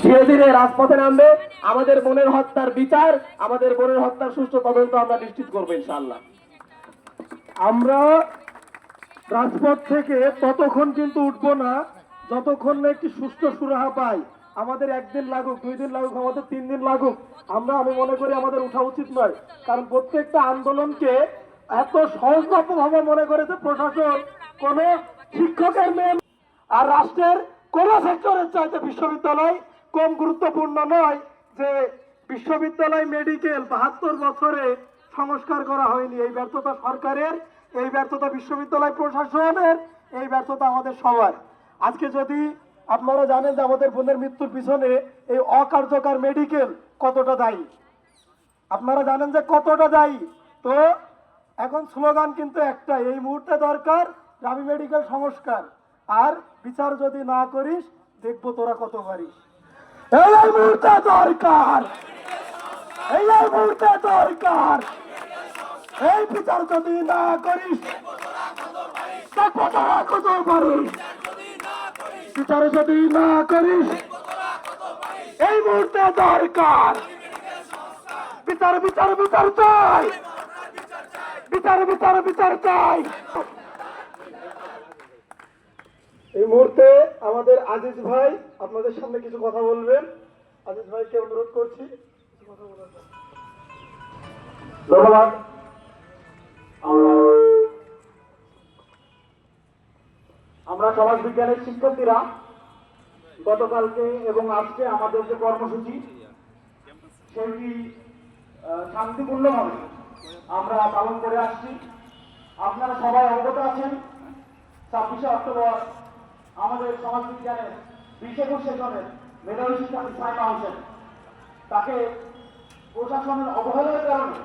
ধীরে ধীরে রাজপথে নামবে। আমাদের বোনের হত্যার বিচার, আমাদের বোনের হত্যার সুষ্ঠু তদন্ত আমরা নিশ্চিত করব ইনশাল্লাহ আমরা রাজপথ থেকে ততক্ষণ কিন্তু উঠবো না, যতক্ষণ না একটি সুস্থ সুরাহা পাই। আমাদের একদিন লাগুক, দুই দিন লাগুক, আমাদের তিন দিন লাগুক, আমরা, আমি মনে করি আমাদের উঠা উচিত নয়। কারণ প্রত্যেকটা আন্দোলনকে এত সহজলভ্য ভাবে মনে করেছে প্রশাসন, কোন শিক্ষকের মেয়ে আর রাষ্ট্রের কোন সেক্টরের চাইতে বিশ্ববিদ্যালয় কম গুরুত্বপূর্ণ নয় যে বিশ্ববিদ্যালয় মেডিকেল বাহাত্তর বছরে সংস্কার করা হয়নি। এই ব্যর্থতা সরকারের, এই ব্যর্থতা বিশ্ববিদ্যালয় প্রশাসনের, এই ব্যর্থতা আমাদের সবার। আজকে যদি আপনারা জানেন যে আমাদের বোনের মৃত্যুর পিছনে এই অকার্যকর মেডিকেল কতটা দায়ী? আপনারা জানেন যে কতটা দায়ী? তো এখন স্লোগান কিন্তু একটা এই মুহূর্তে দরকার রাবি মেডিকেল সংস্কার। আর বিচার যদি না করিস, দেখব তোরা কত পারিস। এই মুহূর্তে দরকার। এই মুহূর্তে দরকার। এই বিচার যদি না করিস বিচার যদি না করিস, এই মুহূর্তে দরকার। বিচার বিচার বিচার চাই। বিচার বিচার বিচার চাই। এই মুহূর্তে আমাদের আজিজ ভাই আপনাদের সামনে কিছু কথা বলবেন। আজিজ ভাইকে অনুরোধ করছি ধন্যবাদ। আমরা সমাজ বিজ্ঞানের শিক্ষার্থীরা গতকালকে এবং আজকে আমাদের যে কর্মসূচি, সেটি শান্তিপূর্ণভাবে আমরা পালন করে আসছি। আপনারা সবাই অবগত আছেন। ছাব্বিশে অক্টোবর আমাদের সমাজ বিজ্ঞানের বিশেষ মেধাবী শিক্ষার্থী সাইমা হোসেন। তাকে প্রশাসনের অবহেলার কারণে